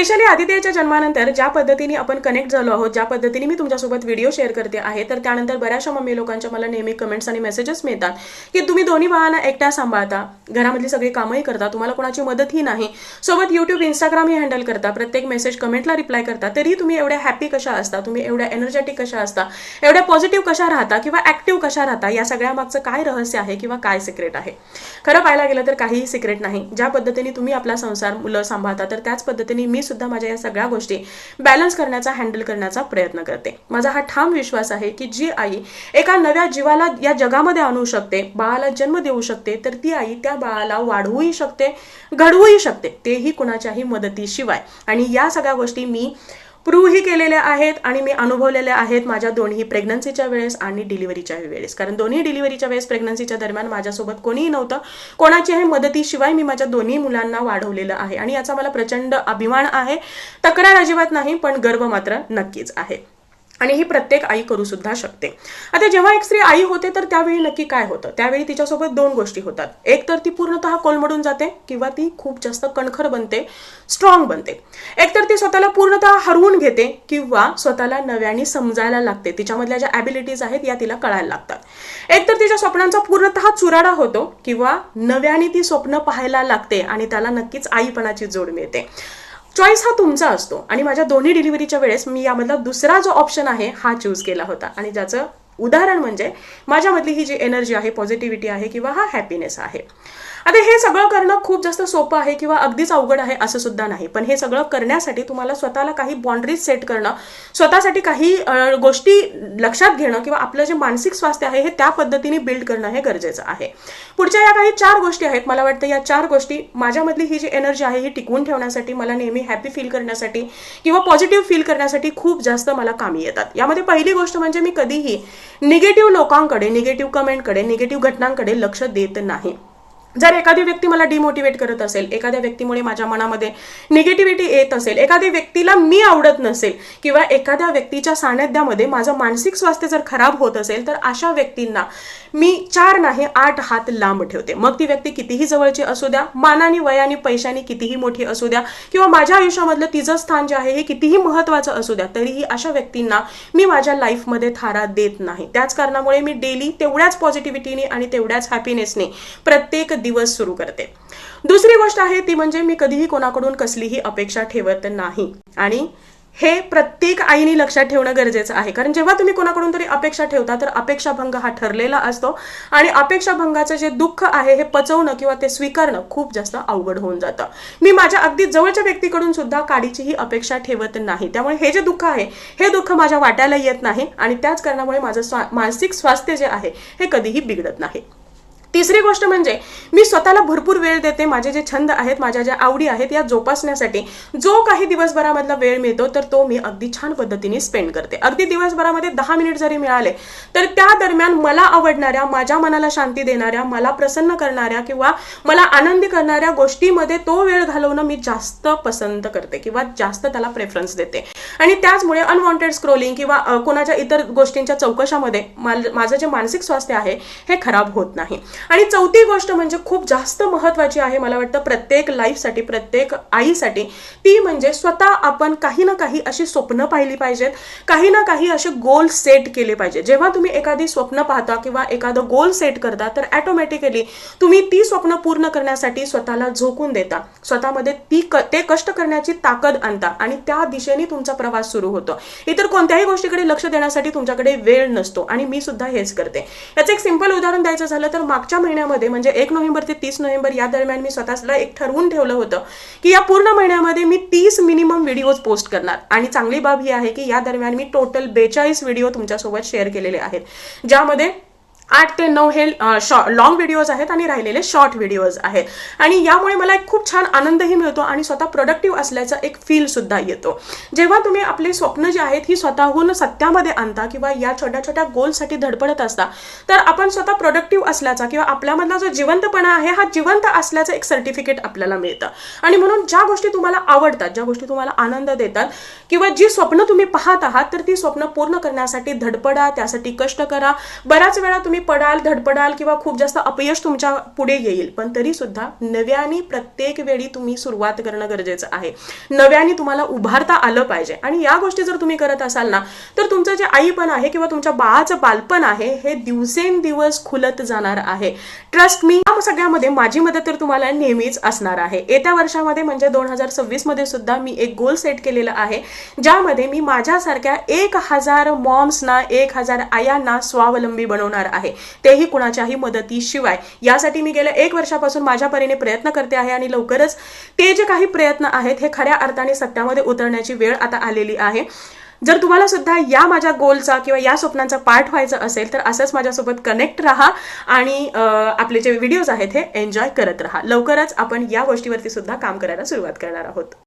Specially आदित्यच्या जन्मानंतर ज्या पद्धतीने आपण कनेक्ट झालो आहोत ज्या पद्धतीने मी तुमच्यासोबत व्हिडिओ शेअर करते आहे तर त्यानंतर बऱ्याचशा मम्मी लोकांच्या मला नेहमी कमेंट्स आणि मेसेजेस मिळतात की तुम्ही दोन्ही बाळांना एकट्या सांभाळता घरामधली सगळी कामही करता तुम्हाला कोणाची मदतही नाही. सोबत युट्यूब इंस्टाग्रामही हँडल करता प्रत्येक मेसेज कमेंटला रिप्लाय करता तरी तुम्ही एवढ्या हॅपी कशा असता तुम्ही एवढ्या एनर्जेटिक कशा असता एवढ्या पॉझिटिव्ह कशा राहता किंवा ऍक्टिव्ह कशा राहता या सगळ्या मागचं काय रहस्य आहे किंवा काय सिक्रेट आहे? खरं पाहायला गेलं तर काहीही सिक्रेट नाही. ज्या पद्धतीने तुम्ही आपला संसार मुलं सांभाळता तर त्याच पद्धतीने मी सुद्धा माझ्या या सगळ्या गोष्टी बॅलन्स करण्याचा हँडल करण्याचा प्रयत्न करते. माझा हा ठाम विश्वास आहे की जी आई एका नव्या जीवाला या जगामध्ये आणू शकते बाळाला जन्म देऊ शकते तर ती आई त्या बाळाला वाढवूही शकते घडवूही शकते. तेही कुणाच्याही मदतीशिवाय. आणि या सगळ्या गोष्टी मी प्रूव्हही केलेल्या आहेत आणि मी अनुभवलेल्या आहेत माझ्या दोन्ही प्रेग्नन्सीच्या वेळेस आणि डिलिव्हरीच्या वेळेस. कारण दोन्ही डिलिव्हरीच्या वेळेस प्रेग्नन्सीच्या दरम्यान माझ्यासोबत कोणीही नव्हतं. कोणाच्याही मदतीशिवाय मी माझ्या दोन्ही मुलांना वाढवलेलं आहे. आणि याचा मला प्रचंड अभिमान आहे. तक्रार अजिबात नाही पण गर्व मात्र नक्कीच आहे. आणि ही प्रत्येक आई करू सुद्धा शकते. आता जेव्हा एक स्त्री आई होते तर त्यावेळी नक्की काय होतं? त्यावेळी तिच्यासोबत दोन गोष्टी होतात. एक तर ती पूर्णतः कोलमडून जाते किंवा ती खूप जास्त कणखर बनते स्ट्रॉंग बनते. एक तर ती स्वतःला पूर्णतः हरवून घेते किंवा स्वतःला नव्याने समजायला लागते. तिच्यामधल्या ज्या ॲबिलिटीज आहेत या तिला कळायला लागतात. एक तर तिच्या स्वप्नांचा पूर्णतः चुराडा होतो किंवा नव्याने ती स्वप्न पाहायला लागते आणि त्याला नक्कीच आईपणाची जोड मिळते. चॉईस हा तुमचा असतो. आणि माझ्या दोन्ही डिलिव्हरीच्या वेळेस मी यामधला दुसरा जो ऑप्शन आहे हा चूज केला होता. आणि ज्याचं उदाहरण म्हणजे माझ्यामधली ही जी एनर्जी आहे पॉझिटिव्हिटी आहे किंवा हा हॅपीनेस आहे. आता हे सगळं करणं खूप जास्त सोपं आहे किंवा अगदीच अवघड आहे असं सुद्धा नाही. पण हे सगळं करण्यासाठी तुम्हाला स्वतःला काही बाउंड्रीज सेट करणं स्वतःसाठी काही गोष्टी लक्षात घेणं किंवा आपलं जे मानसिक स्वास्थ्य आहे हे त्या पद्धतीने बिल्ड करणं हे गरजेचं आहे. पुढच्या या काही चार गोष्टी आहेत. मला वाटतं या चार गोष्टी माझ्यामधली ही जी एनर्जी आहे ही टिकवून ठेवण्यासाठी मला नेहमी हॅपी फील करण्यासाठी किंवा पॉझिटिव्ह फील करण्यासाठी खूप जास्त मला कामी येतात. यामध्ये पहिली गोष्ट म्हणजे मी कधीही निगेटिव्ह लोकांकडे निगेटिव्ह कमेंटकडे निगेटिव्ह घटनांकडे लक्ष देत नाही. जर एखादी व्यक्ती मला डिमोटिवेट करत असेल एखाद्या व्यक्तीमुळे माझ्या मनामध्ये निगेटिव्हिटी येत असेल एखाद्या व्यक्तीला मी आवडत नसेल किंवा एखाद्या व्यक्तीच्या सानिध्यामध्ये माझं मानसिक स्वास्थ्य जर खराब होत असेल तर अशा व्यक्तींना मी चार नाही आठ हात लांब ठेवते. मग ती व्यक्ती कितीही जवळची असू द्या मानाने वयाने पैशाने कितीही मोठी असू द्या किंवा माझ्या आयुष्यामधलं तिचं स्थान जे आहे हे कितीही महत्वाचं असू द्या तरीही अशा व्यक्तींना मी माझ्या लाईफमध्ये थारा देत नाही. त्याच कारणामुळे मी डेली तेवढ्याच पॉझिटिव्हिटीने आणि तेवढ्याच हॅपीनेसने प्रत्येक दिवस सुरू करते. दुसरी गोष्ट आहे ती म्हणजे मी कधीही कोणाकडून कसलीही अपेक्षा ठेवत नाही. आणि हे प्रत्येक आईने लक्षात ठेवणं गरजेचं आहे. कारण जेव्हा तुम्ही कोणाकडून तरी अपेक्षा ठेवता तर अपेक्षाभंग हा ठरलेला असतो. आणि अपेक्षाभंगाचं जे दुःख आहे हे पचवणं किंवा ते स्वीकारणं खूप जास्त अवघड होऊन जातं. मी माझ्या अगदी जवळच्या व्यक्तीकडून सुद्धा काडीचीही अपेक्षा ठेवत नाही. त्यामुळे हे जे दुःख आहे हे दुःख माझ्या वाट्याला येत नाही. आणि त्याच कारणामुळे माझं मानसिक स्वास्थ्य जे आहे हे कधीही बिघडत नाही. तिसरी गोष्ट म्हणजे मी स्वतःला भरपूर वेळ देते माझे जे छंद आहेत माझ्या ज्या आवडी आहेत या जोपासण्यासाठी. जो काही दिवसभरामधला वेळ मिळतो तर तो मी अगदी छान पद्धतीने स्पेंड करते. अगदी दिवसभरामध्ये दहा मिनिट जरी मिळाले तर त्या दरम्यान मला आवडणाऱ्या माझ्या मनाला शांती देणाऱ्या मला प्रसन्न करणाऱ्या किंवा मला आनंदी करणाऱ्या गोष्टीमध्ये तो वेळ घालवणं मी जास्त पसंत करते किंवा जास्त त्याला प्रेफरन्स देते. आणि त्याचमुळे अनवॉन्टेड स्क्रोलिंग किंवा कोणाच्या इतर गोष्टींच्या चौकशामध्ये माझं जे मानसिक स्वास्थ्य आहे हे खराब होत नाही. आणि चौथी गोष्ट म्हणजे खूप जास्त महत्वाची आहे मला वाटतं प्रत्येक लाईफसाठी प्रत्येक आईसाठी ती म्हणजे स्वतः आपण काही ना काही अशी स्वप्न पाहिली पाहिजेत. काही ना काही असे गोल सेट केले पाहिजे जेव्हा तुम्ही एखादी स्वप्न पाहता किंवा एखादं गोल सेट करता तर ॲटोमॅटिकली तुम्ही ती स्वप्न पूर्ण करण्यासाठी स्वतःला झोकून देता. स्वतःमध्ये ती ते कष्ट करण्याची ताकद आणता आणि त्या दिशेने तुमचा प्रवास सुरू होतो. इतर कोणत्याही गोष्टीकडे लक्ष देण्यासाठी तुमच्याकडे वेळ नसतो आणि मी सुद्धा हेच करते. याचं एक सिंपल उदाहरण द्यायचं झालं तर मागच्या महिन्यामध्ये म्हणजे एक नोव्हेंबर ते तीस नोव्हेंबर या दरम्यान मी स्वतःला एक ठरवून ठेवलं होतं की या पूर्ण महिन्यामध्ये मी तीस मिनिमम व्हिडिओज पोस्ट करणार. आणि चांगली बाब ही आहे की या दरम्यान मी टोटल बेचाळीस व्हिडिओ तुमच्यासोबत शेअर केलेले आहेत. ज्यामध्ये आठ ते नऊ हे शॉ लॉंग व्हिडिओज आहेत आणि राहिलेले शॉर्ट व्हिडिओज आहेत. आणि यामुळे मला एक खूप छान आनंदही मिळतो आणि स्वतः प्रोडक्टिव्ह असल्याचा एक फीलसुद्धा येतो. जेव्हा तुम्ही आपले स्वप्न जे आहेत ही स्वतःहून सत्यामध्ये आणता किंवा या छोट्या छोट्या गोलसाठी धडपडत असता तर आपण स्वतः प्रोडक्टिव्ह असल्याचा किंवा आपल्यामधला जो जिवंतपणा आहे हा जिवंत असल्याचं एक सर्टिफिकेट आपल्याला मिळतं. आणि म्हणून ज्या गोष्टी तुम्हाला आवडतात ज्या गोष्टी तुम्हाला आनंद देतात किंवा जी स्वप्न तुम्ही पाहत आहात तर ती स्वप्न पूर्ण करण्यासाठी धडपडा त्यासाठी कष्ट करा. बऱ्याच वेळा तुम्ही तुम्ही पडाल धडपडाल किंवा खूप जास्त अपयश तुमच्यापुढे येईल. पण तरी सुद्धा नव्याने प्रत्येक वेळी तुम्ही सुरुवात करणं गरजेचं आहे. नव्याने तुम्हाला उभारता आलं पाहिजे. आणि या गोष्टी जर तुम्ही करत असाल ना तर तुमचं जे आईपण आहे किंवा तुमच्या बाळाचं बालपण आहे हे दिवसेंदिवस खुलत जाणार आहे. ट्रस्ट मी या सगळ्यामध्ये माझी मदत तर तुम्हाला नेहमीच असणार आहे. येत्या वर्षामध्ये म्हणजे दोन हजार सव्वीसमध्ये सुद्धा मी एक गोल सेट केलेला आहे ज्यामध्ये मी माझ्यासारख्या एक हजार मॉम्सना एक हजार आयांना स्वावलंबी बनवणार आहे. तेही कुणाच्याही मदतीशिवाय. यासाठी मी गेल्या एक वर्षापासून माझ्या परीने प्रयत्न करते आहे आणि लवकरच ते जे काही प्रयत्न आहेत हे खऱ्या अर्थाने सत्यामध्ये उतरण्याची वेळ आता आलेली आहे. जर तुम्हाला सुद्धा या माझ्या गोलचा किंवा या स्वप्नांचा पार्ट व्हायचं असेल तर असंच माझ्यासोबत कनेक्ट राहा आणि आपले जे व्हिडिओज आहेत हे एन्जॉय करत राहा. लवकरच आपण या गोष्टीवरती सुद्धा काम करायला सुरुवात करणार आहोत.